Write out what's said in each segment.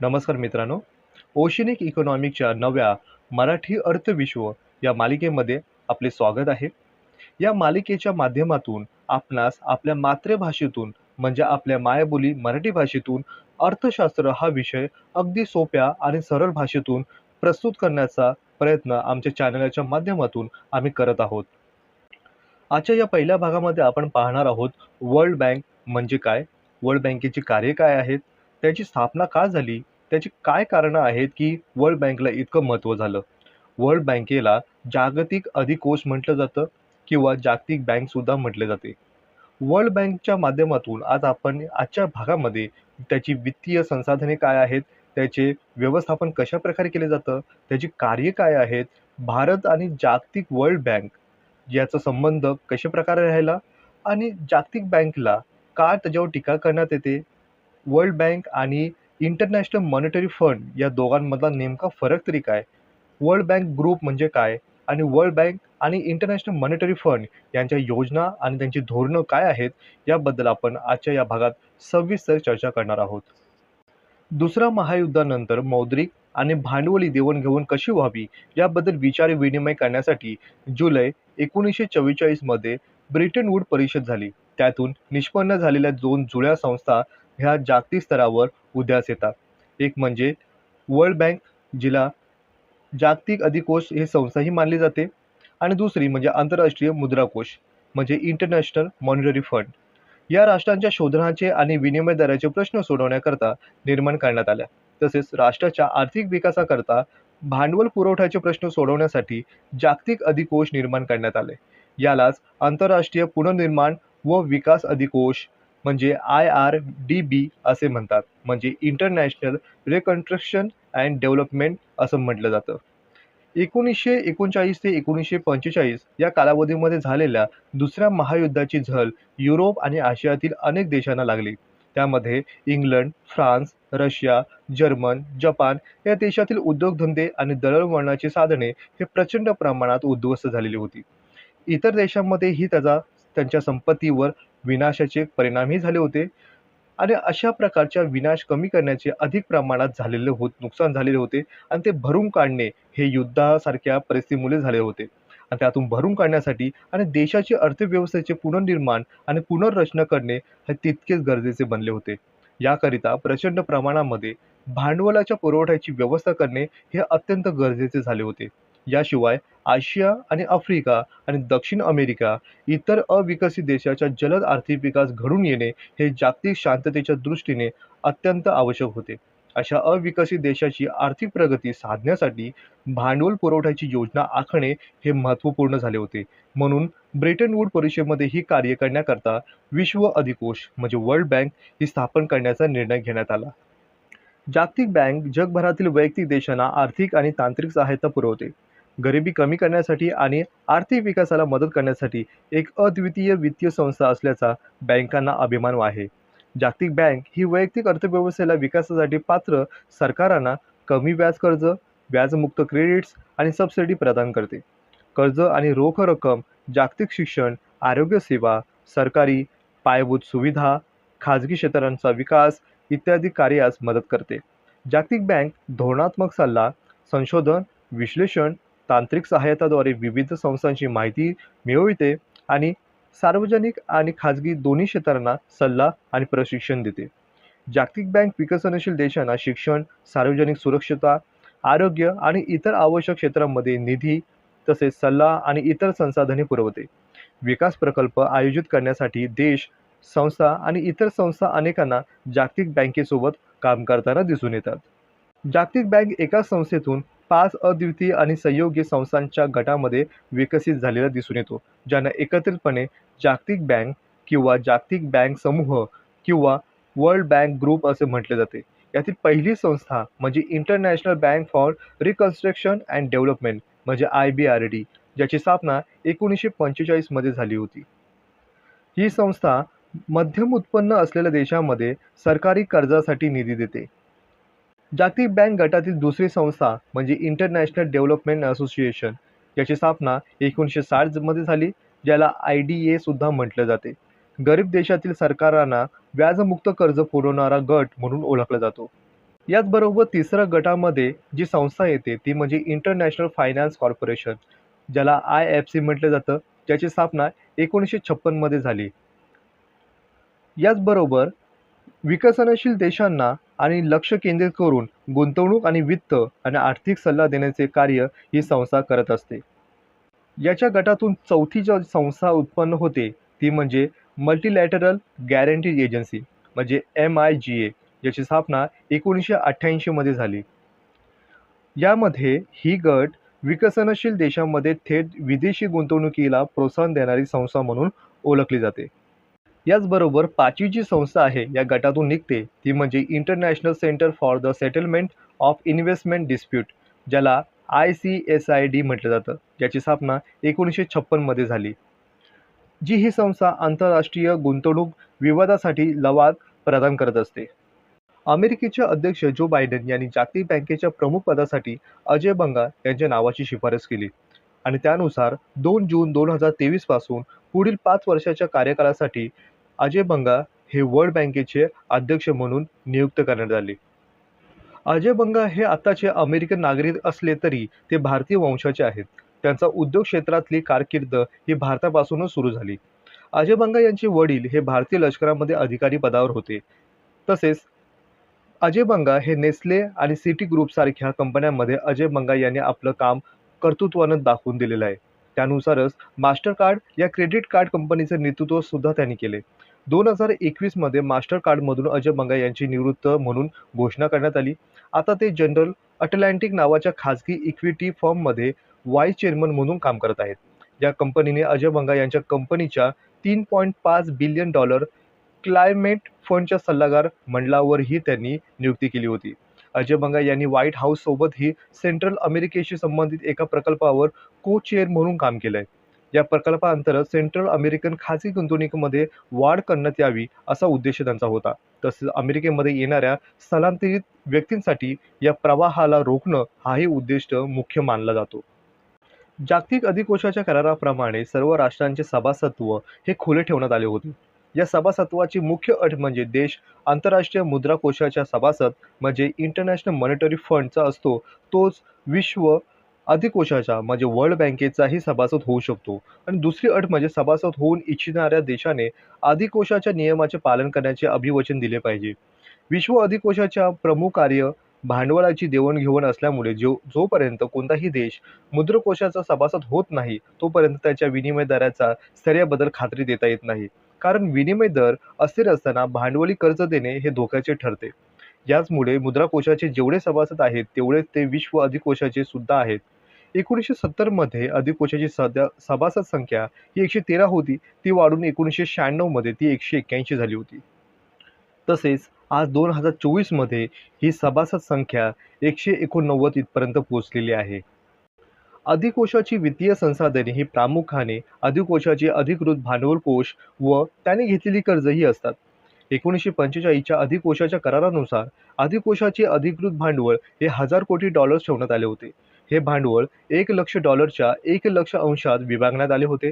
नमस्कार मित्रांनो. ओशनिक इकॉनॉमिकच्या नव्या मराठी अर्थविश्व या मालिकेमध्ये आपले स्वागत आहे. या मालिकेच्या माध्यमातून आपणास आपल्या मातृभाषेतून म्हणजे आपल्या मायबोली मराठी भाषेतून अर्थशास्त्र हा विषय अगदी सोप्या आणि सरळ भाषेतून प्रस्तुत करण्याचा प्रयत्न आमच्या चॅनलच्या माध्यमातून आम्ही करत आहोत. आजच्या या पहिल्या भागामध्ये आपण पाहणार आहोत वर्ल्ड बँक म्हणजे काय? वर्ल्ड बँकेची कार्य काय आहेत? त्याची स्थापना का झाली? त्याची काय कारणं आहेत की वर्ल्ड बँकला इतकं महत्त्व झालं? वर्ल्ड बँकेला जागतिक अधिकोष म्हटलं जातं किंवा जागतिक बँकसुद्धा म्हटले जाते. वर्ल्ड बँकच्या माध्यमातून आज आपण आजच्या भागामध्ये त्याची वित्तीय संसाधने काय आहेत? त्याचे व्यवस्थापन कशा प्रकारे केले जातं? त्याची कार्य काय आहेत? भारत आणि जागतिक वर्ल्ड बँक याचा संबंध कशा प्रकारे राहिला? आणि जागतिक बँकला का त्याच्यावर टीका करण्यात येते? वर्ल्ड बँक आणि इंटरनॅशनल मॉनिटरी फंड या दोघांमधला नेमका फरक तरी काय? वर्ल्ड बँक ग्रुप म्हणजे काय? आणि वर्ल्ड बँक आणि इंटरनॅशनल मॉनिटरी फंड यांच्या योजना आणि त्यांची धोरणं काय आहेत? याबद्दल आपण आजच्या या भागात सविस्तर चर्चा करणार आहोत. दुसऱ्या महायुद्धानंतर मौद्रिक आणि भांडवली देवणघेवण कशी व्हावी? याबद्दल विचार विनिमय करण्यासाठी जुलै एकोणीसशे चव्वेचाळीसमध्ये ब्रिटन वूड परिषद झाली. त्यातून निष्पन्न झालेल्या दोन जुळ्या संस्था ह्या जागतिक स्तरावर उदयास येतात. एक म्हणजे वर्ल्ड बँक जिला जागतिक अधिकोष हे संस्थाही मानली जाते. आणि दुसरी म्हणजे आंतरराष्ट्रीय मुद्राकोष म्हणजे इंटरनॅशनल मॉनिटरी फंड या राष्ट्रांच्या शोधनाचे आणि विनिमय दराचे प्रश्न सोडवण्याकरता निर्माण करण्यात आल्या. तसेच राष्ट्राच्या आर्थिक विकासाकरता भांडवल पुरवठ्याचे प्रश्न सोडवण्यासाठी जागतिक अधिकोष निर्माण करण्यात आले. यालाच आंतरराष्ट्रीय पुनर्निर्माण व विकास अधिकोष म्हणजे आय आर डी बी असे म्हणतात. म्हणजे इंटरनॅशनल रिकन्स्ट्रक्शन अँड डेव्हलपमेंट असं म्हटलं जातं. एकोणीसशे एकोणचाळीस ते एकोणीसशे पंचेचाळीस या कालावधीमध्ये झालेल्या दुसऱ्या महायुद्धाची झल युरोप आणि आशियातील अनेक देशांना लागली. त्यामध्ये England France Russia German Japan या देशातील उद्योगधंदे आणि दळणवळणाची साधने हे प्रचंड प्रमाणात उद्ध्वस्त झालेली होती. इतर देशांमध्येही त्याचा त्यांच्या संपत्तीवर विनाशाचे परिणामही झाले होते. आणि अशा प्रकारच्या विनाश कमी करण्याचे अधिक प्रमाणात झालेले होत नुकसान झालेले होते. आणि ते भरून काढणे हे युद्धासारख्या परिस्थितीमुळे झाले होते. आणि त्यातून भरून काढण्यासाठी आणि देशाची अर्थव्यवस्थेचे पुनर्निर्माण आणि पुनर्रचना करणे हे तितकेच गरजेचे बनले होते. याकरिता प्रचंड प्रमाणामध्ये भांडवलाच्या पुरवठ्याची व्यवस्था करणे हे अत्यंत गरजेचे झाले होते. याशिवाय आशिया आणि आफ्रिका आणि दक्षिण अमेरिका इतर अविकसित देशाच्या जलद आर्थिक विकास घडून येणे हे जागतिक शांततेच्या दृष्टीने अत्यंत आवश्यक होते. अशा अविकसित देशाची आर्थिक प्रगती साधण्यासाठी भांडवल पुरवठ्याची योजना आखणे हे महत्त्वपूर्ण झाले होते. म्हणून ब्रिटन वूड परिषदेमध्ये ही कार्य करण्याकरता विश्व अधिकोष म्हणजे वर्ल्ड बँक ही स्थापन करण्याचा निर्णय घेण्यात आला. जागतिक बँक जगभरातील वैयक्तिक देशांना आर्थिक आणि तांत्रिक सहायता पुरवते. गरिबी कमी करण्यासाठी आणि आर्थिक विकासाला मदत करण्यासाठी एक अद्वितीय वित्तीय संस्था असल्याचा बँकांना अभिमान आहे. जागतिक बँक ही वैयक्तिक अर्थव्यवस्थेला विकासासाठी पात्र सरकारांना कमी व्याज कर्ज व्याजमुक्त क्रेडिट्स आणि सबसिडी प्रदान करते. कर्ज आणि रोख रक्कम जागतिक शिक्षण आरोग्य सेवा सरकारी पायाभूत सुविधा खाजगी क्षेत्रांचा विकास इत्यादी कार्यास मदत करते. जागतिक बँक धोरणात्मक सल्ला संशोधन विश्लेषण तांत्रिक सहायताद्वारे विविध संस्थांची माहिती मिळविते आणि सार्वजनिक आणि खाजगी दोन्ही क्षेत्रांना सल्ला आणि प्रशिक्षण देते. जागतिक बँक विकसनशील देशांना शिक्षण सार्वजनिक सुरक्षता आरोग्य आणि इतर आवश्यक क्षेत्रांमध्ये निधी तसेच सल्ला आणि इतर संसाधने पुरवते. विकास प्रकल्प आयोजित करण्यासाठी देश संस्था आणि इतर संस्था अनेकांना जागतिक बँकेसोबत काम करताना दिसून येतात. जागतिक बँक एका संस्थेतून पाच अद्वितीय आणि संयोगी संस्थांच्या गटामध्ये विकसित झालेला दिसून येतो ज्यांना एकत्रितपणे जागतिक बँक किंवा जागतिक बँक समूह किंवा वर्ल्ड बँक ग्रुप असे म्हटले जाते. यातील पहिली संस्था म्हणजे international bank for reconstruction and development म्हणजे आय बी आर डी ज्याची स्थापना एकोणीसशे पंचेचाळीसमध्ये झाली होती. ही संस्था मध्यम उत्पन्न असलेल्या देशामध्ये सरकारी कर्जासाठी निधी देते. जागतिक बँक गटातील दुसरी संस्था म्हणजे इंटरनॅशनल डेव्हलपमेंट असोसिएशन याची स्थापना एकोणीसशे साठमध्ये झाली ज्याला आय डी ए सुद्धा म्हटलं जाते. गरीब देशातील सरकारांना व्याजमुक्त कर्ज पुरवणारा गट म्हणून ओळखला जातो. याचबरोबर तिसऱ्या गटामध्ये जी संस्था येते ती म्हणजे इंटरनॅशनल फायनान्स कॉर्पोरेशन ज्याला आय एफ सी म्हटलं जातं. ज्याची स्थापना एकोणीसशे छप्पनमध्ये झाली. याचबरोबर विकसनशील देशांना आणि लक्ष केंद्रित करून गुंतवणूक आणि वित्त आणि आर्थिक सल्ला देण्याचे कार्य ही संस्था करत असते. याच्या गटातून चौथी जी संस्था उत्पन्न होते ती म्हणजे मल्टीलॅटरल गॅरंटी एजन्सी म्हणजे एम आय जी ए याची स्थापना एकोणीसशे अठ्ठ्याऐंशीमध्ये झाली. यामध्ये ही गट विकसनशील देशांमध्ये थेट विदेशी गुंतवणुकीला प्रोत्साहन देणारी संस्था म्हणून ओळखली जाते. याचबरोबर पाचवी जी संस्था आहे या गटातून निघते ती म्हणजे international centre for the settlement of investment dispute ज्याला I C S I D म्हटलं जातं ज्याची स्थापना एकोणीसशे छप्पनमध्ये झाली. जी ही संस्था आंतरराष्ट्रीय गुंतवणूक विवादासाठी लवाद प्रदान करत असते. अमेरिकेचे अध्यक्ष जो बायडन यांनी जागतिक बँकेच्या प्रमुख पदासाठी अजय बंगा यांच्या नावाची शिफारस केली आणि त्यानुसार दोन जून दोन हजार तेवीसपासून पुढील पाच वर्षाच्या कार्यकाळासाठी अजय बंगा हे वर्ल्ड बँकेचे अध्यक्ष म्हणून नियुक्त करण्यात आले. अजय बंगा हे आताचे अमेरिकन नागरिक असले तरी ते भारतीय वंशाचे आहेत. त्यांचा उद्योग क्षेत्रातली कारकीर्द ही भारतापासूनच सुरू झाली. अजय बंगा यांचे वडील हे भारतीय लष्करामध्ये अधिकारी पदावर होते. तसेच अजय बंगा हे नेस्ले आणि सिटी ग्रुप सारख्या कंपन्यांमध्ये अजय बंगा यांनी आपलं काम कर्तृत्वानं दाखवून दिलेलं आहे. त्यानुसारच मास्टर कार्ड या क्रेडिट कार्ड कंपनीचं नेतृत्व सुद्धा त्यांनी केले. दोन हजार एकवीसमध्ये मास्टर कार्डमधून अजय बंगा यांची निवृत्त म्हणून घोषणा करण्यात आली. आता ते जनरल अटलांटिक नावाच्या खाजगी इक्विटी फॉर्ममध्ये व्हाईस चेअरमन म्हणून काम करत आहेत. या कंपनीने अजय बंगा यांच्या कंपनीच्या तीन पॉईंट पाच बिलियन डॉलर क्लायमेट फंडच्या सल्लागार मंडळावरही त्यांनी नियुक्ती केली होती. अजय बंगा यांनी व्हाईट हाऊससोबतही सेंट्रल अमेरिकेशी संबंधित एका प्रकल्पावर को चेअर म्हणून काम केलं आहे या प्रकल्पाअंतर्गत सेंट्रल अमेरिकन खाजगी गुंतवणुकीमध्ये वाढ करण्यात यावी असा उद्देश त्यांचा होता. तसेच अमेरिकेमध्ये येणाऱ्या स्थलांतरित व्यक्तींसाठी या प्रवाहाला रोखणं हाही उद्दिष्ट मुख्य मानला जातो. जागतिक अधिकोशाच्या कराराप्रमाणे सर्व राष्ट्रांचे सभासत्व हे खुले ठेवण्यात आले होते. या सभासत्वाची मुख्य अट म्हणजे देश आंतरराष्ट्रीय मुद्रा कोशाच्या सभासद म्हणजे इंटरनॅशनल मॉनिटरी फंडचा असतो तोच विश्व अधिकोशाचा म्हणजे वर्ल्ड बँकेचाही सभासद होऊ शकतो. आणि दुसरी अट म्हणजे सभासद होऊन इच्छिणाऱ्या देशाने अधिकोषाच्या नियमाचे पालन करण्याचे अभिवचन दिले पाहिजे. विश्व अधिकोषाच्या प्रमुख कार्य भांडवलाची देवणघेवण असल्यामुळे जो जोपर्यंत कोणताही देश मुद्रकोशाचा सभासद होत नाही तोपर्यंत त्याच्या विनिमय दराचा स्थैर्याबद्दल खात्री देता येत नाही. कारण विनिमय दर अस्थिर असताना भांडवली कर्ज देणे हे धोक्याचे ठरते. याचमुळे मुद्राकोशाचे जेवढे सभासद आहेत तेवढेच ते विश्व अधिकोषाचे सुद्धा आहेत. एकोणीसशे सत्तरमध्ये अधिकोशाची सध्या सभासद संख्या ही एकशे तेरा होती. ती वाढून एकोणीसशे शहाण्णवमध्ये ती एकशे एक्क्याऐंशी झाली होती. तसेच आज दोन हजार चोवीसमध्ये ही सभासद संख्या एकशे एकोणनव्वद इथपर्यंत पोहोचलेली आहे. अधिकोशाची वित्तीय संसाधने ही प्रामुख्याने अधिकोशाचे अधिकृत भांडवल कोश व त्याने घेतलेली कर्ज ही असतात. एकोणीसशे पंचेचाळीसच्या अधिकोशाच्या करारानुसार अधिकोशाचे अधिकृत भांडवल हे हजार कोटी डॉलर्स ठेवण्यात आले होते. हे भांडवल एक लक्ष डॉलरच्या एक लक्ष अंशात विभागण्यात आले होते.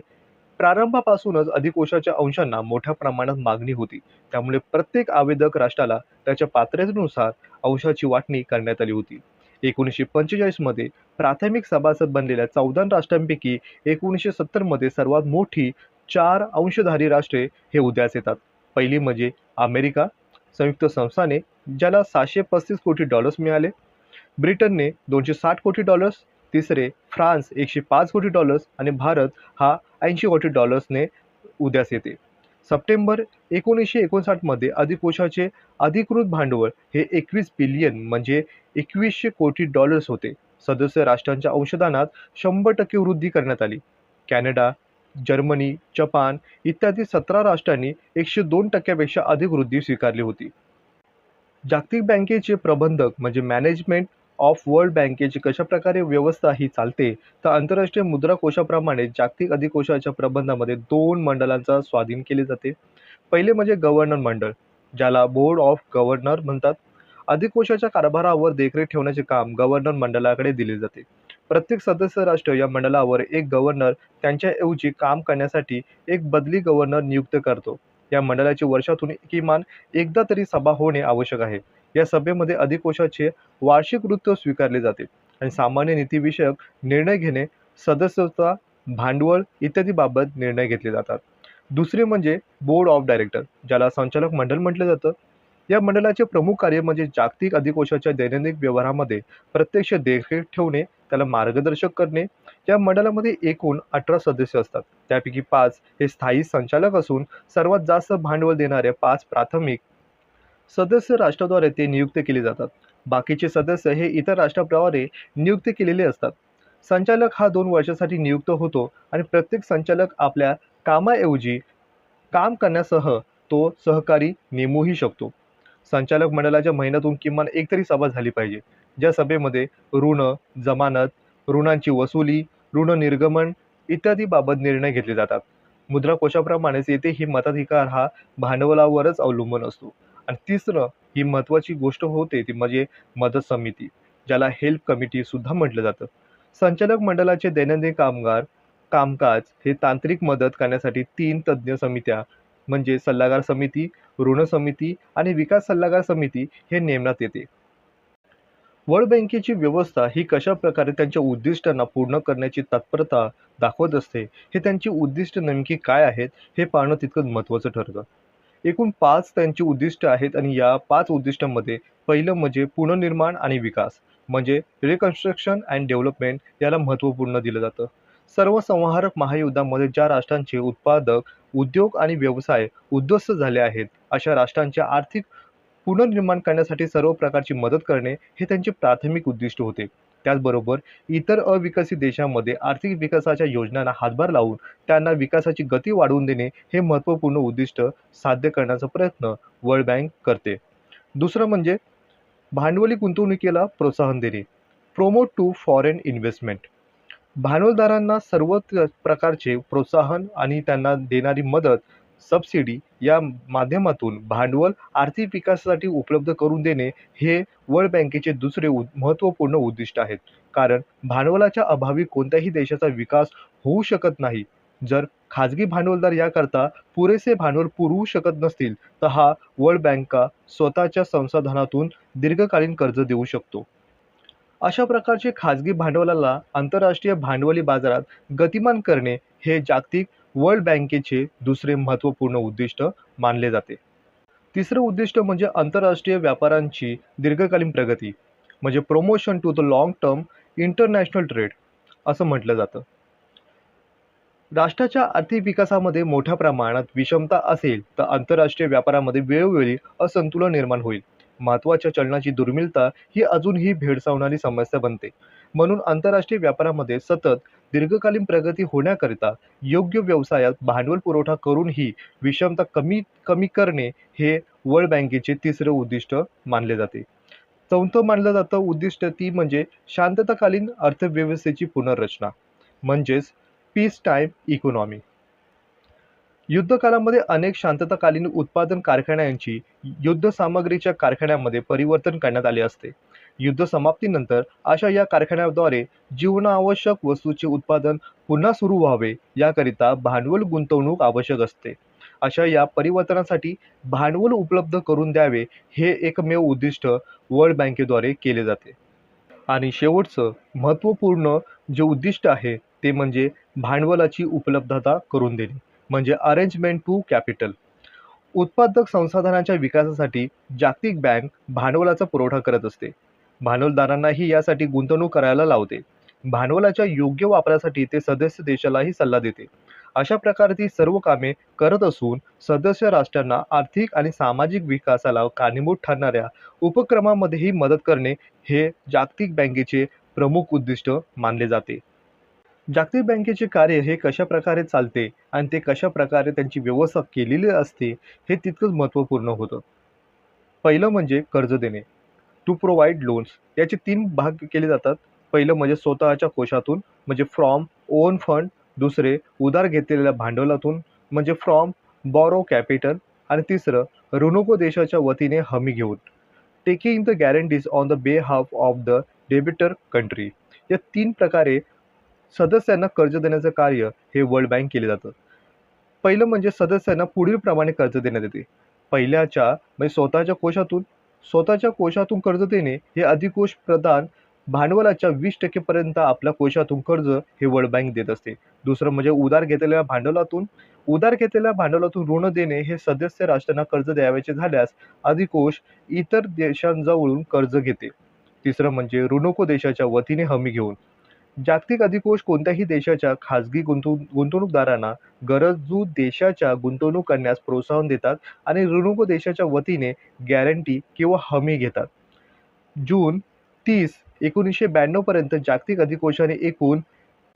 प्रारंभापासूनच अधिकोषाच्या अंशांना मोठ्या प्रमाणात मागणी होती. त्यामुळे प्रत्येक आवेदक राष्ट्राला त्याच्या पात्रतेनुसार अंशाची वाटणी करण्यात आली होती. एकोणीसशे पंचेचाळीसमध्ये प्राथमिक सभासद बनलेल्या चौदा राष्ट्रांपैकी एकोणीसशे सत्तरमध्ये सर्वात मोठी चार अंशधारी राष्ट्रे हे उदयास येतात. पहिली म्हणजे अमेरिका. संयुक्त संस्थाने ज्याला सहाशे पस्तीस कोटी डॉलर्स मिळाले. ब्रिटनने दोनशे साठ कोटी डॉलर्स तिसरे फ्रान्स एकशे पाच कोटी डॉलर्स आणि भारत हा ऐंशी कोटी डॉलर्सने उद्यास येते. सप्टेंबर एकोणीसशे एकोणसाठमध्ये अधिकोषाचे अधिकृत भांडवल हे एकवीस बिलियन म्हणजे एकवीसशे कोटी डॉलर्स होते. सदस्य राष्ट्रांच्या अंशदानात शंभर टक्के वृद्धी करण्यात आली. कॅनडा जर्मनी जपान इत्यादी सतरा राष्ट्रांनी एकशे दोन टक्क्यापेक्षा अधिक वृद्धी स्वीकारली होती. जागतिक बँकेचे प्रबंधक म्हणजे मॅनेजमेंट ऑफ वर्ल्ड बँकेची कशाप्रकारे व्यवस्था ही चालते? तर आंतरराष्ट्रीय मुद्रा कोशाप्रमाणे जागतिक अधिकोशाच्या प्रबंधामध्ये दोन मंडळांचा स्वाधीन केले जाते. पहिले म्हणजे गव्हर्नर मंडळ ज्याला बोर्ड ऑफ गव्हर्नर म्हणतात. अधिकोशाच्या कारभारावर देखरेख ठेवण्याचे काम गव्हर्नर मंडळाकडे दिले जाते. प्रत्येक सदस्य राष्ट्र या मंडळावर एक गव्हर्नर त्यांच्याऐवजी काम करण्यासाठी एक बदली गव्हर्नर नियुक्त करतो. या मंडळाची वर्षातून किमान एकदा तरी सभा होणे आवश्यक आहे. या सभेमध्ये अधिकोषाचे वार्षिक वृत्त स्वीकारले जाते. आणि सामान्य नीतीविषयक निर्णय घेणे सदस्यता भांडवल इत्यादी बाबत निर्णय घेतले जातात. दुसरे म्हणजे बोर्ड ऑफ डायरेक्टर ज्याला संचालक मंडळ म्हटलं जातं. या मंडळाचे प्रमुख कार्य म्हणजे जागतिक अधिकोषाच्या दैनंदिन व्यवहारामध्ये प्रत्यक्ष देखरेख ठेवणे त्याला मार्गदर्शक करणे. या मंडळामध्ये एकूण अठरा सदस्य असतात. त्यापैकी पाच हे स्थायी संचालक असून सर्वात जास्त भांडवल देणाऱ्या पाच प्राथमिक सदस्य राष्ट्राद्वारे ते नियुक्त केले जातात. बाकीचे सदस्य हे इतर राष्ट्राद्वारे नियुक्त केलेले असतात. संचालक हा दोन वर्षासाठी नियुक्त होतो आणि प्रत्येक संचालक आपल्या कामाऐवजी काम करण्यासह तो सहकारी नेमूही शकतो. संचालक मंडळाच्या महिन्यातून किमान एकतरी सभा झाली पाहिजे. ज्या सभेमध्ये ऋण जमानत ऋणांची वसुली ऋण निर्गमन इत्यादी बाबत निर्णय घेतले जातात. मुद्रा कोशाप्रमाणेच येथेही मताधिकार हा भांडवलावरच अवलंबून असतो. आणि तिसरं ही महत्त्वाची गोष्ट होते ती म्हणजे मदत समिती ज्याला हेल्प कमिटी सुद्धा म्हटलं जातं. संचालक मंडळाचे दैनंदिन कामगार कामकाज हे तांत्रिक मदत करण्यासाठी तीन तज्ज्ञ समित्या म्हणजे सल्लागार समिती ऋण समिती आणि विकास सल्लागार समिती हे नेमण्यात येते. वर्ल्ड बँकेची व्यवस्था ही कशा प्रकारे त्यांच्या उद्दिष्टांना पूर्ण करण्याची तत्परता दाखवत असते हे त्यांची उद्दिष्ट नेमकी काय आहेत हे पाहणं तितकंच महत्त्वाचं ठरतं. एकूण पाच त्यांची उद्दिष्ट आहेत आणि या पाच उद्दिष्टांमध्ये पहिलं म्हणजे पुनर्निर्माण आणि विकास म्हणजे रिकन्स्ट्रक्शन अँड डेव्हलपमेंट याला महत्त्वपूर्ण दिलं जातं. सर्व संहारक महायुद्धामध्ये ज्या राष्ट्रांचे उत्पादक उद्योग आणि व्यवसाय उद्ध्वस्त झाले आहेत अशा राष्ट्रांच्या आर्थिक पुनर्निर्माण करण्यासाठी सर्व प्रकारची मदत करणे हे त्यांचे प्राथमिक उद्दिष्ट होते. त्याचबरोबर इतर अविकसित देशांमध्ये आर्थिक विकासाच्या योजनांना हातभार लावून त्यांना विकासाची गती वाढवून देणे हे महत्त्वपूर्ण उद्दिष्ट साध्य करण्याचा प्रयत्न वर्ल्ड बँक करते. दुसरं म्हणजे भांडवली गुंतवणुकीला प्रोत्साहन देणे. प्रोमोट टू फॉरेन इन्व्हेस्टमेंट भांडवलदारांना सर्व प्रकारचे प्रोत्साहन आणि त्यांना देणारी मदत सबसिडी या माध्यमातून भांडवल आर्थिक विकासासाठी उपलब्ध करून देणे हे वर्ल्ड बँकेचे दुसरे उ महत्त्वपूर्ण उद्दिष्ट आहेत. कारण भांडवलाच्या अभावी कोणत्याही देशाचा विकास होऊ शकत नाही. जर खाजगी भांडवलदार याकरता पुरेसे भांडवल पुरवू शकत नसतील तर हा वर्ल्ड बँका स्वतःच्या संसाधनातून दीर्घकालीन कर्ज देऊ शकतो. अशा प्रकारचे खाजगी भांडवलाला आंतरराष्ट्रीय भांडवली बाजारात गतिमान करणे हे जागतिक वर्ल्ड बँकेचे दुसरे महत्त्वपूर्ण उद्दिष्ट मानले जाते. तिसरं उद्दिष्ट म्हणजे आंतरराष्ट्रीय व्यापारांची दीर्घकालीन प्रगती म्हणजे promotion to the long term international trade असं म्हटलं जातं. राष्ट्राच्या आर्थिक विकासामध्ये मोठ्या प्रमाणात विषमता असेल तर आंतरराष्ट्रीय व्यापारामध्ये वेळोवेळी असंतुलन निर्माण होईल. महत्त्वाच्या चलनाची दुर्मिळता ही अजूनही भेडसावणारी समस्या बनते. म्हणून आंतरराष्ट्रीय व्यापारामध्ये सतत दीर्घकालीन प्रगती होण्याकरिता योग्य व्यवसायात भांडवल पुरवठा करून ही विषमता कमी कमी करणे हे वर्ल्ड बँकेचे तिसरे उद्दिष्ट मानले जाते. चौथं मानलं जातं उद्दिष्ट ती म्हणजे शांतताकालीन अर्थव्यवस्थेची पुनर्रचना म्हणजेच पीस टाईम इकॉनॉमी युद्धकालामध्ये अनेक शांतताकालीन उत्पादन कारखान्यांची युद्ध सामग्रीच्या कारखान्यामध्ये परिवर्तन करण्यात आले असते. युद्ध समाप्तीनंतर अशा या कारखान्याद्वारे जीवनावश्यक वस्तूचे उत्पादन पुन्हा सुरू व्हावे याकरिता भांडवल गुंतवणूक आवश्यक असते. अशा या परिवर्तनासाठी भांडवल उपलब्ध करून द्यावे हे एकमेव उद्दिष्ट वर्ल्ड बँकेद्वारे केले जाते. आणि शेवटचं महत्त्वपूर्ण जे उद्दिष्ट आहे ते म्हणजे भांडवलाची उपलब्धता करून देणे म्हणजे अरेंजमेंट टू कॅपिटल उत्पादक संसाधनांच्या विकासासाठी जागतिक बँक भांडवलाचा पुरवठा करत असते. भांडवलदारांनाही यासाठी गुंतवणूक करायला लावते. भांडवलाच्या योग्य वापरासाठी ते सदस्य देशालाही सल्ला देते. अशा प्रकारे ती सर्व कामे करत असून सदस्य राष्ट्रांना आर्थिक आणि सामाजिक विकासाला कारणीभूत ठरणाऱ्या उपक्रमामध्येही मदत करणे हे जागतिक बँकेचे प्रमुख उद्दिष्ट मानले जाते. जागतिक बँकेचे कार्य हे कशा प्रकारे चालते आणि ते कशा प्रकारे त्यांची व्यवस्था केलेली असते हे तितकंच महत्त्वपूर्ण होतं. पहिलं म्हणजे कर्ज देणे. टू प्रोव्हाइड लोन्स याचे तीन भाग केले जातात. पहिलं म्हणजे स्वतःच्या कोशातून म्हणजे फ्रॉम ओन फंड दुसरे उधार घेतलेल्या भांडवलातून म्हणजे फ्रॉम बॉरो कॅपिटल आणि तिसरं ऋणको देशाच्या वतीने हमी घेऊन. Taking the guarantees on the behalf of the debtor country या तीन प्रकारे सदस्यांना कर्ज देण्याचं कार्य हे वर्ल्ड बँक केले जातं. पहिलं म्हणजे सदस्यांना पुढील प्रमाणे कर्ज देण्यात येते. पहिल्याच्या म्हणजे स्वतःच्या कोशातून स्वतःच्या कोशातून कर्ज देणे हे अधिकोष प्रदान भांडवलाच्या वीस टक्केपर्यंत आपल्या कोशातून कर्ज हे वर्ल्ड बँक देत असते. दुसरं म्हणजे उधार घेतलेल्या भांडवलातून उधार घेतलेल्या भांडवलातून ऋण देणे हे सदस्य राष्ट्रांना कर्ज द्यावयाचे झाल्यास अधिकोष इतर देशांजवळून कर्ज घेते. तिसरं म्हणजे ऋणको देशाच्या वतीने हमी घेऊन. जागतिक अधिकोष कोणत्याही देशाच्या खाजगी गुंतव गुंतवणूकदारांना गरजू देशाच्या गुंतवणूक करण्यास प्रोत्साहन देतात आणि ऋणुको देशाच्या वतीने गॅरंटी किंवा हमी घेतात. जून तीस एकोणीसशे ब्याण्णवपर्यंत जागतिक अधिकोषाने एकूण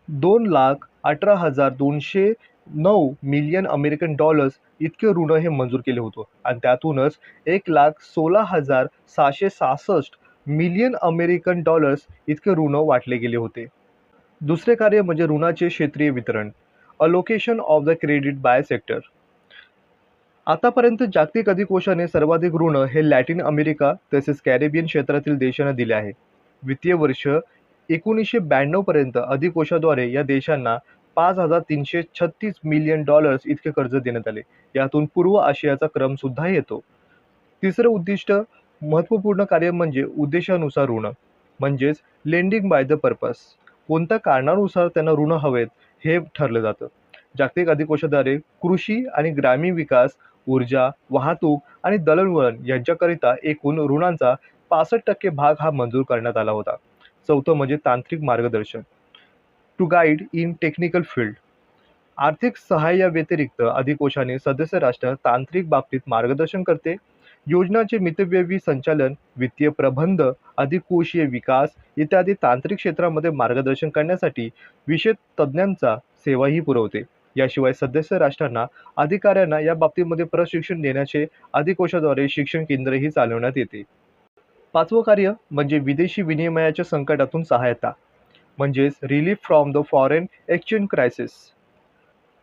दोन लाख अठरा हजार दोनशे नऊ मिलियन अमेरिकन डॉलर्स इतके ऋण हे मंजूर केले होते. आणि त्यातूनच एक लाख सोळा हजार सहाशे सहासष्ट मिलियन अमेरिकन डॉलर्स इतके ऋण वाटले गेले होते. दुसरे कार्य म्हणजे ऋणाचे क्षेत्रीय वितरण allocation of the credit by sector आतापर्यंत जागतिक अधिकोषाने सर्वाधिक ऋण हे लॅटिन अमेरिका तसेच कॅरेबियन क्षेत्रातील देशांना दिले आहे. वित्तीय वर्ष एकोणीसशे ब्याण्णवपर्यंत अधिकोषाद्वारे या देशांना पाच हजार तीनशे छत्तीस मिलियन डॉलर्स इतके कर्ज देण्यात आले. यातून पूर्व आशियाचा क्रम सुद्धा येतो. तिसरं उद्दिष्ट महत्त्वपूर्ण कार्य म्हणजे उद्देशानुसार ऋण म्हणजेच लेंडिंग बाय द पर्पज कोणत्या कारणानुसार त्यांना ऋण हवेत हे ठरलं जातं. जागतिक अधिकोषाद्वारे कृषी आणि ग्रामीण विकास ऊर्जा वाहतूक आणि दळणवळण यांच्याकरिता एकूण ऋणांचा पासष्ट टक्के भाग हा मंजूर करण्यात आला होता. चौथं म्हणजे तांत्रिक मार्गदर्शन. To guide in technical field आर्थिक सहाय्याव्यतिरिक्त अधिकोषाने सदस्य राष्ट्र तांत्रिक बाबतीत मार्गदर्शन करते योजनांचे मितव्ययी संचालन वित्तीय प्रबंध अधिकोषीय विकास इत्यादी तांत्रिक क्षेत्रामध्ये मार्गदर्शन करण्यासाठी विशेष तज्ज्ञांचा सेवाही पुरवते. याशिवाय सदस्य राष्ट्रांना अधिकाऱ्यांना या बाबतीमध्ये प्रशिक्षण देण्याचे अधिकोषाद्वारे शिक्षण केंद्रही चालवण्यात येते. पाचवं कार्य म्हणजे विदेशी विनिमयाच्या संकटातून सहायता. म्हणजेच relief from the foreign exchange crisis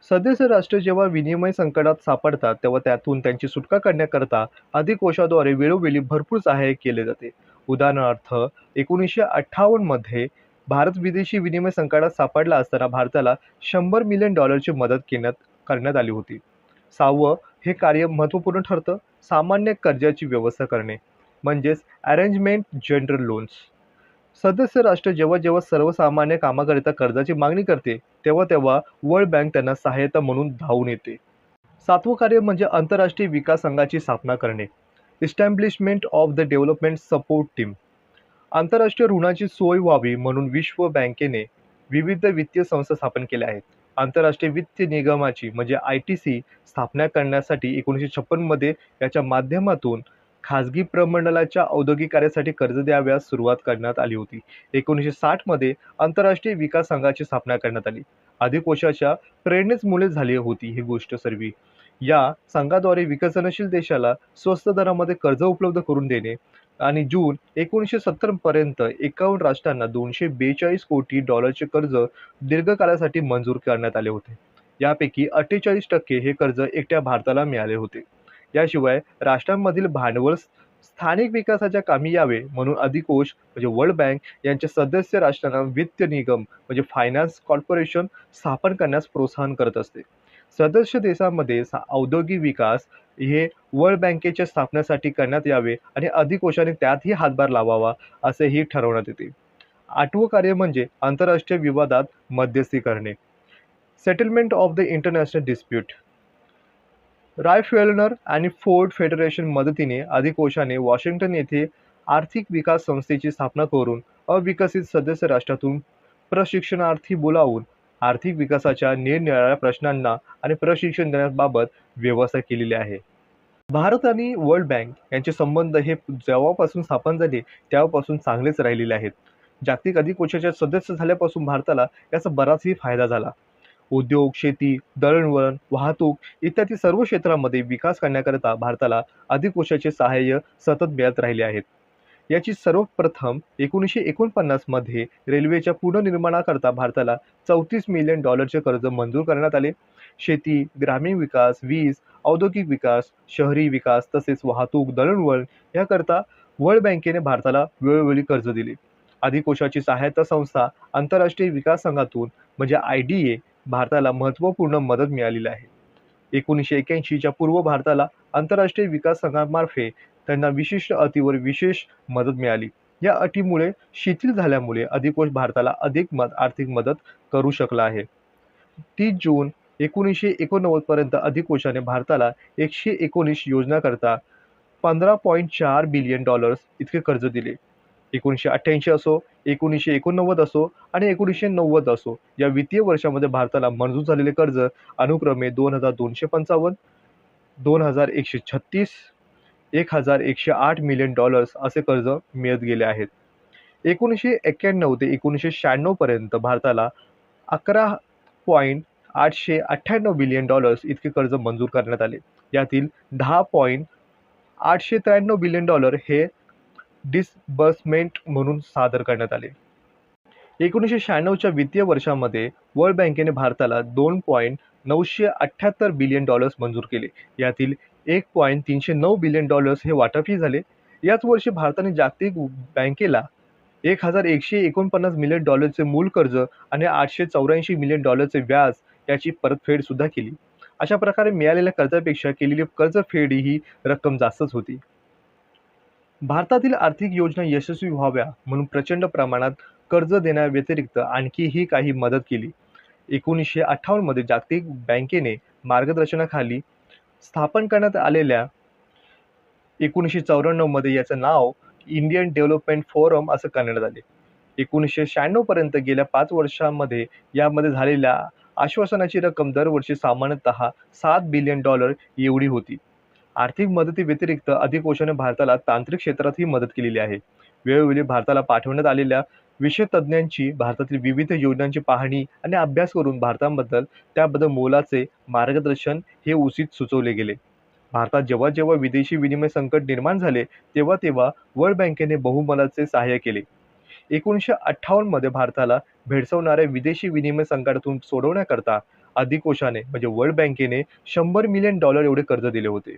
सदस्य राष्ट्र जेव्हा विनिमय संकटात सापडतात तेव्हा त्यातून त्यांची सुटका करण्याकरता अधिकोषाद्वारे वेळोवेळी भरपूर सहाय्य केले जाते. उदाहरणार्थ एकोणीसशे अठ्ठावन्नमध्ये भारत विदेशी विनिमय संकटात सापडला असताना भारताला शंभर मिलियन डॉलरची मदत केण्यात करण्यात आली होती. सहावं हे कार्य महत्त्वपूर्ण ठरतं? सामान्य कर्जाची व्यवस्था करणे. म्हणजेच अरेंजमेंट जनरल लोन्स सदस्य राष्ट्र जेव्हा जेव्हा सर्वसामान्य कामाकरिता कर्जाची मागणी करते तेव्हा तेव्हा वर्ल्ड बँक त्यांना सहायता म्हणून धावून येते. सातवं कार्य म्हणजे आंतरराष्ट्रीय विकास संघाची स्थापना करणे. Establishment of the development support team आंतरराष्ट्रीय ऋणाची सोय व्हावी म्हणून विश्व बँकेने विविध वित्तीय संस्था स्थापन केल्या आहेत. आंतरराष्ट्रीय वित्त निगमाची म्हणजे आय टी सी स्थापना करण्यासाठी एकोणीसशे छप्पनमध्ये याच्या माध्यमातून खाजगी प्रमंडलाच्या औद्योगिक कार्यासाठी कर्ज द्याव्यास सुरुवात करण्यात आली होती. एकोणीसशे साठमध्ये आंतरराष्ट्रीय विकास संघाची स्थापना करण्यात आली. अधिकोशाच्या प्रेरणेच मुळे झाली होती ही गोष्ट सर्वी. या संघाद्वारे विकसनशील देशाला स्वस्त दरामध्ये कर्ज उपलब्ध करून देणे आणि जून एकोणीसशे सत्तरपर्यंत एकावन्न राष्ट्रांना दोनशे बेचाळीस कोटी डॉलरचे कर्ज दीर्घकाळासाठी मंजूर करण्यात आले होते. यापैकी अठ्ठेचाळीस टक्के हे कर्ज एकट्या भारताला मिळाले होते. याशिवाय राष्ट्रांमधील भांडवल स्थानिक विकासाच्या कामी यावे म्हणून अधिकोष म्हणजे वर्ल्ड बँक यांच्या सदस्य राष्ट्रांना वित्त निगम म्हणजे फायनान्स कॉर्पोरेशन स्थापन करण्यास प्रोत्साहन करत असते. सदस्य देशांमध्ये औद्योगिक विकास हे वर्ल्ड बँकेच्या स्थापनेसाठी करण्यात यावे आणि अधिकोषाने त्यातही हातभार लावावा असेही ठरवण्यात येते. आठवं कार्य म्हणजे आंतरराष्ट्रीय विवादात मध्यस्थी करणे settlement of the international dispute रायफेलनर आणि फोर्ड फेडरेशन मदतीने अधिकोशाने वॉशिंग्टन येथे आर्थिक विकास संस्थेची स्थापना करून अविकसित सदस्य राष्ट्रातून प्रशिक्षणार्थी बोलावून आर्थिक विकासाच्या निरनिराळ्या प्रश्नांना आणि प्रशिक्षण देण्याबाबत व्यवस्था केलेली आहे. भारत आणि वर्ल्ड बँक यांचे संबंध हे जेव्हापासून स्थापन झाले तेव्हापासून चांगलेच राहिलेले आहेत. जागतिक अधिकोशाच्या सदस्य झाल्यापासून भारताला याचा बराचही फायदा झाला. उद्योग शेती दळणवळण वाहतूक इत्यादी सर्व क्षेत्रामध्ये विकास करण्याकरिता भारताला अधिक वर्षाचे सहाय्य सतत मिळत राहिले आहेत. याची सर्वप्रथम एकोणीसशे एकोणपन्नासमध्ये रेल्वेच्या पुनर्निर्माणाकरता भारताला चौतीस मिलियन डॉलरचे कर्ज मंजूर करण्यात आले. शेती ग्रामीण विकास वीज औद्योगिक विकास शहरी विकास तसेच वाहतूक दळणवळण याकरता वर्ल्ड बँकेने भारताला वेळोवेळी कर्ज दिले. अधिकोशाची सहायता संस्था आंतरराष्ट्रीय विकास संघातून म्हणजे आय डी ए भारताला महत्त्वपूर्ण मदत मिळालेली आहे. एकोणीसशे एक्याऐंशीच्या पूर्व भारताला आंतरराष्ट्रीय विकास संघामार्फे त्यांना विशिष्ट अटीवर विशेष मदत मिळाली. या अटीमुळे शिथिल झाल्यामुळे अधिकोष भारताला अधिक मद आर्थिक मदत करू शकला आहे. तीस जून एकोणीसशे एकोणनव्वद पर्यंत अधिकोषाने भारताला एकशे एकोणीस योजनाकरता पंधरा पॉईंट चार बिलियन डॉलर्स इतके कर्ज दिले. एकोणीसशे अठ्ठ्याऐंशी असो एकोणीसशे एकोणनव्वद असो आणि एकोणीसशे नव्वद असो. या वित्तीय वर्षामध्ये भारताला मंजूर झालेले कर्ज अनुक्रमे दोन हजार दोनशे पंचावन्न दोन हजार एकशे छत्तीस एक हजार एकशे आठ मिलियन डॉलर्स असे कर्ज मिळत गेले आहेत. एकोणीसशे एक्क्याण्णव ते एकोणीसशे शहाण्णवपर्यंत भारताला अकरा पॉईंट आठशे अठ्ठ्याण्णव बिलियन डॉलर्स इतके कर्ज मंजूर करण्यात आले. यातील दहा पॉईंट आठशे त्र्याण्णव बिलियन डॉलर हे डिसबर्समेंट म्हणून सादर करण्यात आले. एकोणीसशे शहाण्णवच्या वित्तीय वर्षामध्ये वर्ल्ड बँकेने भारताला दोन पॉईंट नऊशे अठ्ठ्याहत्तर बिलियन डॉलर्स मंजूर केले. यातील एक पॉईंट तीनशे नऊ बिलियन डॉलर्स हे वाटपही झाले. याच वर्षी भारताने जागतिक बँकेला एक हजार एकशे एकोणपन्नास मिलियन डॉलरचे मूल कर्ज आणि आठशे चौऱ्याऐंशी मिलियन डॉलरचे व्याज याची परतफेड सुद्धा केली. अशा प्रकारे मिळालेल्या कर्जापेक्षा केलेली कर्जफेड ही रक्कम जास्तच होती. भारतातील आर्थिक योजना यशस्वी व्हाव्या म्हणून प्रचंड प्रमाणात कर्ज देण्याव्यतिरिक्त आणखीही काही मदत केली. एकोणीसशे अठ्ठावन्नमध्ये जागतिक बँकेने मार्गदर्शनाखाली स्थापन करण्यात आलेल्या एकोणीसशे चौऱ्याण्णवमध्ये याचं नाव इंडियन डेव्हलपमेंट फोरम असं करण्यात आले. एकोणीसशे शहाण्णवपर्यंत गेल्या पाच वर्षांमध्ये यामध्ये झालेल्या आश्वासनाची रक्कम दरवर्षी सामान्यतः सात बिलियन डॉलर एवढी होती. आर्थिक मदतीव्यतिरिक्त अधिकोषाने भारताला तांत्रिक क्षेत्रातही मदत केलेली आहे. वेळोवेळी भारताला पाठवण्यात आलेल्या विषयतज्ञांची भारतातील विविध योजनांची पाहणी आणि अभ्यास करून भारताबद्दल त्याबद्दल मोलाचे मार्गदर्शन हे उचित सुचवले गेले. भारतात जेव्हा जेव्हा विदेशी विनिमय संकट निर्माण झाले तेव्हा तेव्हा वर्ल्ड बँकेने बहुमलाचे सहाय्य केले. एकोणीसशे अठ्ठावन्नमध्ये भारताला भेडसवणाऱ्या विदेशी विनिमय संकटातून सोडवण्याकरता अधिकोषाने म्हणजे वर्ल्ड बँकेने शंभर मिलियन डॉलर एवढे कर्ज दिले होते.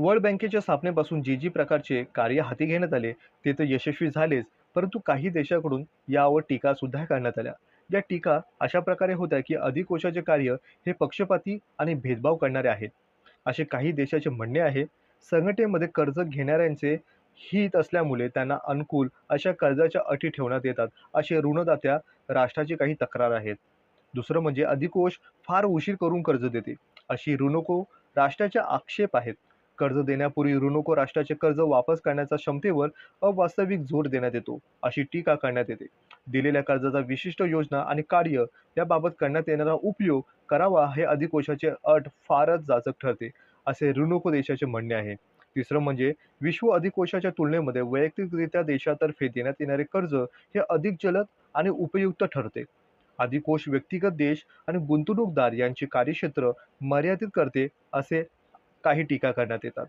वर्ल्ड बँकेच्या स्थापनेपासून जे जी प्रकारचे कार्य हाती घेण्यात आले ते तर यशस्वी झालेच. परंतु काही देशाकडून यावर टीका सुद्धा करण्यात आल्या. या टीका अशा प्रकारे होत्या की अधिकोषाचे कार्य हे पक्षपाती आणि भेदभाव करणारे आहेत. असे काही देशाचे म्हणणे आहे संघटनेमध्ये कर्ज घेणाऱ्यांचे हित असल्यामुळे त्यांना अनुकूल अशा कर्जाच्या अटी ठेवण्यात येतात असे ऋणदात्या राष्ट्राची काही तक्रार आहेत. दुसरं म्हणजे अधिकोष फार उशीर करून कर्ज देते. अशी ऋणको राष्ट्राच्या आक्षेप आहेत. कर्ज देण्यापूर्वी ऋणको राष्ट्राचे कर्ज वापस करण्याच्या क्षमतेवर अवास्तविक जोर देण्यात येतो अशी टीका करण्यात येते. दिलेल्या कर्जाचा विशिष्ट योजना आणि कार्य याबाबत करण्यात येणारा उपयोग करावा हे अधिकोशाचे अट फारच जाचक ठरते असे ऋणको देशाचे म्हणणे आहे. तिसरं म्हणजे विश्व अधिकोशाच्या तुलनेमध्ये वैयक्तिकरित्या देशातर्फे देण्यात येणारे कर्ज हे अधिक जलद आणि उपयुक्त ठरते. अधिकोश व्यक्तिगत देश आणि गुंतवणूकदार यांचे कार्यक्षेत्र मर्यादित करते असे काही टीका करण्यात येतात.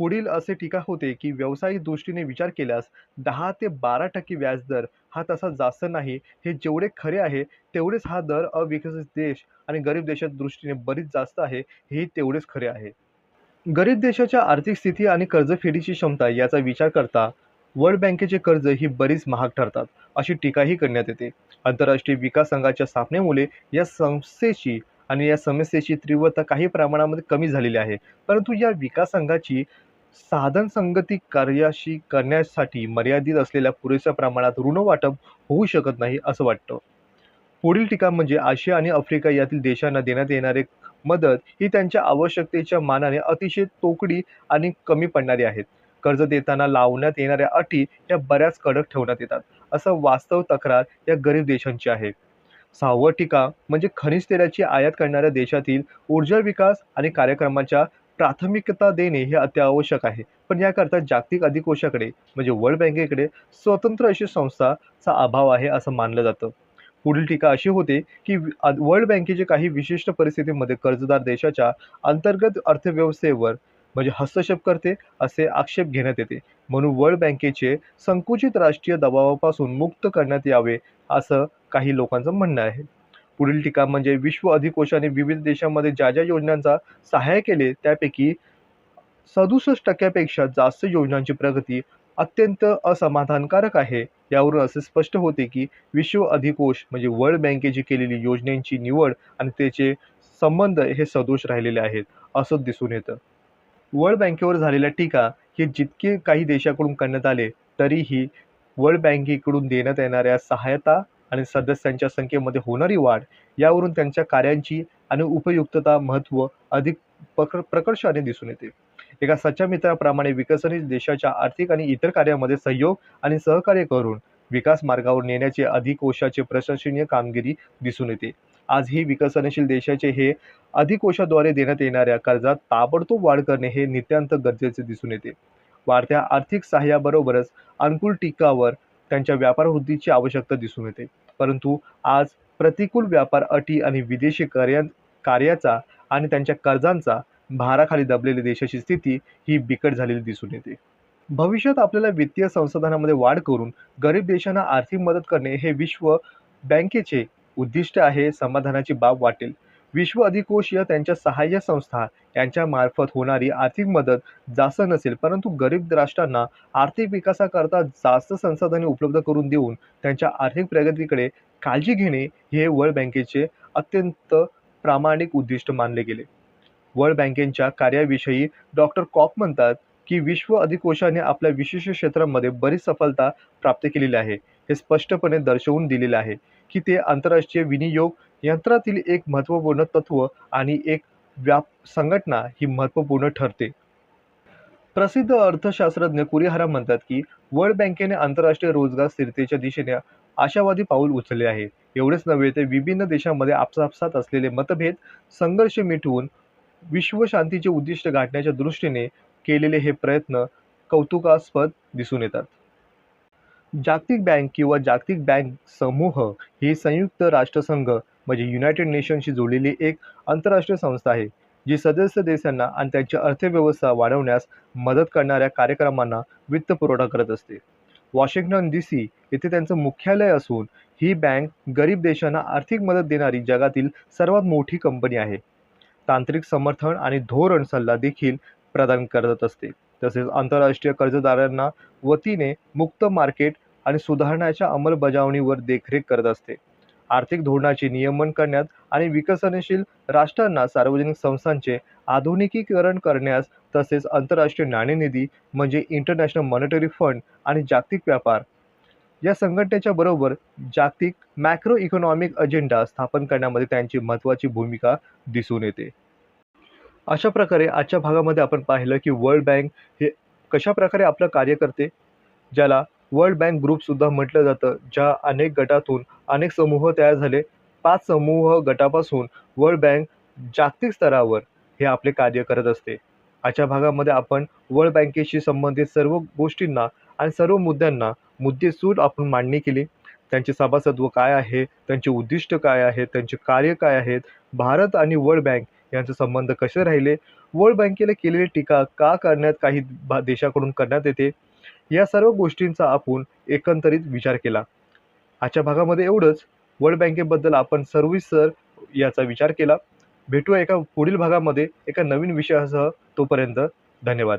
पुढील असे टीका होते की व्यावसायिक दृष्टीने विचार केल्यास दहा ते बारा टक्के व्याजदर हा तसा जास्त नाही. हे जेवढे खरे आहे तेवढेच हा दर अविकसित देश आणि गरीब देशात दृष्टीने बरीच जास्त आहे हे तेवढेच खरे आहे. गरीब देशाच्या आर्थिक स्थिती आणि कर्जफेडीची क्षमता याचा विचार करता वर्ल्ड बँकेचे कर्ज ही बरीच महाग ठरतात अशी टीकाही करण्यात येते. आंतरराष्ट्रीय विकास संघाच्या स्थापनेमुळे या संस्थेची आणि या समस्येची तीव्रता काही प्रमाणामध्ये कमी झालेली आहे. परंतु या विकास संघाची साधन संगती कार्याशी करण्यासाठी मर्यादित असलेल्या पुरेशा प्रमाणात ऋण वाटप होऊ शकत नाही असं वाटतं. पुढील टीका म्हणजे आशिया आणि आफ्रिका यातील देशांना देण्यात येणारे मदत ही त्यांच्या आवश्यकतेच्या मानाने अतिशय तोकडी आणि कमी पडणारी आहेत. कर्ज देताना लावण्यात येणाऱ्या अटी या बऱ्याच कडक ठेवण्यात येतात असं वास्तव तक्रार या गरीब देशांची आहे. सहावं टीका म्हणजे खनिज तेलाची आयात करणाऱ्या देशातील ऊर्जा विकास आणि कार्यक्रमाच्या प्राथमिकता देणे हे अत्यावश्यक आहे. पण याकरता जागतिक अधिकोषाकडे म्हणजे वर्ल्ड बँकेकडे स्वतंत्र अशी संस्थाचा अभाव आहे असं मानलं जातं. पुढील टीका अशी होते की वर्ल्ड बँकेचे काही विशिष्ट परिस्थितीमध्ये कर्जदार देशाच्या अंतर्गत अर्थव्यवस्थेवर म्हणजे हस्तक्षेप करते असे आक्षेप घेण्यात येते. म्हणून वर्ल्ड बँकेचे संकुचित राष्ट्रीय दबावापासून मुक्त करण्यात यावे असं काही लोकांचं म्हणणं आहे. पुढील टीका म्हणजे विश्व अधिकोषाने विविध देशांमध्ये ज्या ज्या योजनांचा सहाय्य केले त्यापैकी सदुसष्ट टक्क्यापेक्षा जास्त योजनांची प्रगती अत्यंत असमाधानकारक आहे. यावरून असे स्पष्ट होते की विश्व अधिकोष म्हणजे वर्ल्ड बँकेची केलेली योजनांची निवड आणि त्याचे संबंध हे सदोष राहिलेले आहेत असं दिसून येतं. वर्ल्ड बँकेवर झालेल्या टीका हे जितके काही देशाकडून करण्यात आले तरीही वर्ल्ड बँकेकडून देण्यात येणाऱ्या सहायता आणि सदस्यांच्या संख्येमध्ये होणारी वाढ यावरून त्यांच्या कार्यांची आणि उपयुक्तता महत्त्व अधिक प्रक प्रकर्षाने दिसून येते. एका सच्च्या मित्राप्रमाणे विकसनशील देशाच्या आर्थिक आणि इतर कार्यामध्ये सहयोग आणि सहकार्य करून विकास मार्गावर नेण्याचे अधिकोशाचे प्रशंसनीय कामगिरी दिसून येते. आज ही विकसनशील देशाचे हे अधिकोशाद्वारे देण्यात येणाऱ्या कर्जात ताबडतोब वाढ करणे हे नित्यांत गरजेचे दिसून येते. वाढत्या आर्थिक सहाय्याबरोबरच अनुकूल टीकावर त्यांच्या व्यापार वृद्धीची आवश्यकता दिसून येते. परंतु आज प्रतिकूल व्यापार अटी आणि विदेशी कार्या कार्याचा आणि त्यांच्या कर्जांचा भाराखाली दबलेली देशाची स्थिती ही बिकट झालेली दिसून येते. भविष्यात आपल्याला वित्तीय संसाधनामध्ये वाढ करून गरीब देशांना आर्थिक मदत करणे हे विश्व बँकेचे उद्दिष्ट आहे समाधानाची बाब वाटेल. विश्व अधिकोषीय त्यांच्या सहाय्य संस्था यांच्या मार्फत होणारी आर्थिक मदत जास्त नसेल परंतु गरीब राष्ट्रांना आर्थिक विकासाकरता जास्त संसाधने उपलब्ध करून देऊन त्यांच्या आर्थिक प्रगतीकडे काळजी घेणे हे वर्ल्ड बँकेचे अत्यंत प्रामाणिक उद्दिष्ट मानले गेले. वर्ल्ड बँकेच्या कार्याविषयी डॉक्टर कॉक म्हणतात की विश्व अधिकोषाने आपल्या विशिष्ट क्षेत्रामध्ये बरीच सफलता प्राप्त केलेली आहे. हे स्पष्टपणे दर्शवून दिलेले आहे की ते आंतरराष्ट्रीय विनियोग यंत्रातील एक महत्त्वपूर्ण तत्व आणि एक व्याप संघटना ही महत्त्वपूर्ण ठरते. प्रसिद्ध अर्थशास्त्रज्ञ कुरिहारा म्हणतात की वर्ल्ड बँकेने आंतरराष्ट्रीय रोजगार स्थिरतेच्या दिशेने आशावादी पाऊल उचलले आहे. एवढेच नव्हे ते विभिन्न देशांमध्ये आपसापसात असलेले मतभेद संघर्ष मिटवून विश्वशांतीचे उद्दिष्ट गाठण्याच्या दृष्टीने केलेले हे प्रयत्न कौतुकास्पद दिसून येतात. जागतिक बँक किंवा जागतिक बँक समूह ही संयुक्त राष्ट्रसंघ म्हणजे युनायटेड नेशनशी जोडलेली एक आंतरराष्ट्रीय संस्था आहे जी सदस्य देशांना आणि त्यांची अर्थव्यवस्था वाढवण्यास मदत करणाऱ्या कार्यक्रमांना वित्तपुरवठा करत असते. वॉशिंग्टन डी सी येथे त्यांचं मुख्यालय असून ही बँक गरीब देशांना आर्थिक मदत देणारी जगातील सर्वात मोठी कंपनी आहे. तांत्रिक समर्थन आणि धोरण सल्ला देखील प्रदान करत असते. तसेच आंतरराष्ट्रीय कर्जदारांना वतीने मुक्त मार्केट आणि सुधारणाच्या अंमलबजावणीवर देखरेख करत असते. आर्थिक धोरणाचे नियमन करण्यात आणि विकसनशील राष्ट्रांना सार्वजनिक संस्थांचे आधुनिकीकरण करण्यास तसेच आंतरराष्ट्रीय नाणेनिधी म्हणजे इंटरनॅशनल मॉनिटरी फंड आणि जागतिक व्यापार. या संघटनेच्या बरोबर जागतिक मॅक्रो इकॉनॉमिक अजेंडा स्थापन करण्यामध्ये त्यांची महत्त्वाची भूमिका दिसून येते. अशा प्रकारे आजच्या भागामध्ये आपण पाहिलं की वर्ल्ड बँक हे कशा प्रकारे आपलं कार्य करते ज्याला वर्ल्ड बँक ग्रुपसुद्धा म्हटलं जातं ज्या अनेक गटातून अनेक समूह तयार झाले. पाच समूह गटापासून वर्ल्ड बँक जागतिक स्तरावर हे आपले कार्य करत असते. आजच्या भागामध्ये आपण वर्ल्ड बँकेशी संबंधित सर्व गोष्टींना आणि सर्व मुद्द्यांना मुद्देसूद आपण मांडणी केली. त्यांचे सभासत्व काय आहे? त्यांचे उद्दिष्ट काय आहे त्यांचे कार्य काय आहेत? भारत आणि वर्ल्ड बँक यांचे संबंध कसे राहिले? वर्ल्ड बँकेला केलेली टीका का करण्यात काही भा देशाकडून करण्यात येते? या सर्व गोष्टींचा आपण एकंदरीत विचार केला. आजच्या भागामध्ये एवढंच. वर्ल्ड बँकेबद्दल आपण सर्विसर याचा विचार केला. भेटूया एका पुढील भागामध्ये एका नवीन विषयासह तोपर्यंत धन्यवाद.